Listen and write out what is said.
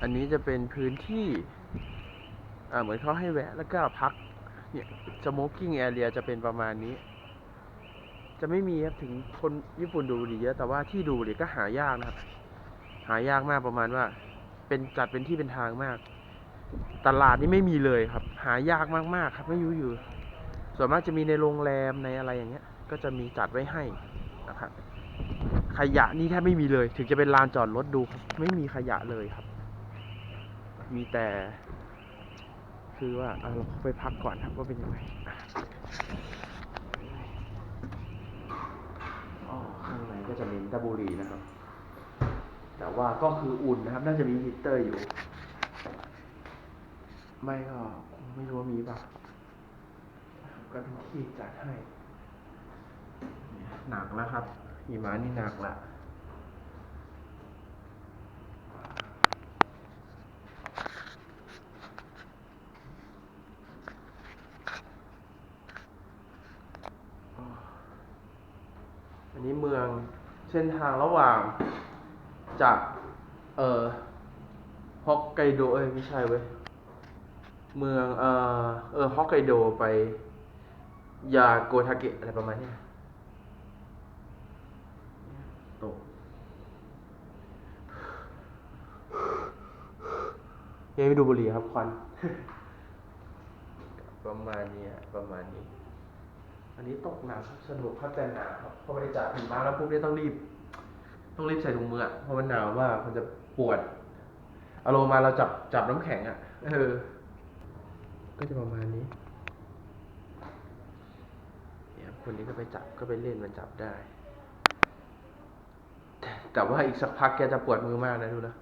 อันนี้จะเป็นพื้นที่อ่าเหมือนเขาให้แวะแล้วก็พัก เนี่ยสโมกกิ้งแอเรียจะเป็นประมาณนี้ จะไม่มีครับถึงคนญี่ปุ่นดูบุหรี่เยอะ แต่ว่าที่ดูบุหรี่ก็หายากนะครับ หายากมากประมาณว่า เป็นจัดเป็นที่เป็นทางมาก ตลาดนี่ไม่มีเลยครับ หายากมากๆ ครับไม่อยู่อยู่ ส่วนมากจะมีในโรงแรมในอะไรอย่างเงี้ย ก็จะมีจัดไว้ให้นะครับขยะนี่แทบไม่มีเลย ถึงจะเป็นลานจอดรถดู ไม่มีขยะเลยครับ มีแต่ คือว่าเอาเราไปพักก่อนครับว่าเป็นยังไงอะอ๋อข้างในก็จะมีตะบุรีนะครับ แต่ว่าก็คืออุ่นนะครับ น่าจะมีฮีเตอร์อยู่ ไม่ก็ไม่รู้ว่ามีป่ะก็ทุกที่จัดให้ หนักแล้วครับหิมะนี่หนักละ อันนี้เมืองเส้นทางระหว่างจากเอ่อฮอกไกโดเอ้ยไม่ใช่เว้ยเมืองเอ่อเออฮอกไกโดไปยาโกทาเกะอะไรประมาณนี้ยโตะยังไม่ดูบุหรี่ครับควันประมาณนี้ประมาณนี้ อันนี้ตกหนักสนุกครับแต่หนาวครับพอไปจากหิมะแล้วพวกนี้ต้องรีบ ต้องรีบใส่ถุงมือเพราะมันหนาวมากมันจะปวดอารมณ์มาเราจับจับน้ำแข็งอะเออ ก็จะประมาณนี้เนี่ยคนนี้ก็ไปจับก็ไปเล่นมันจับได้ แต่แต่ว่าอีกสักพักแกจะปวดมือมากนะดูนะ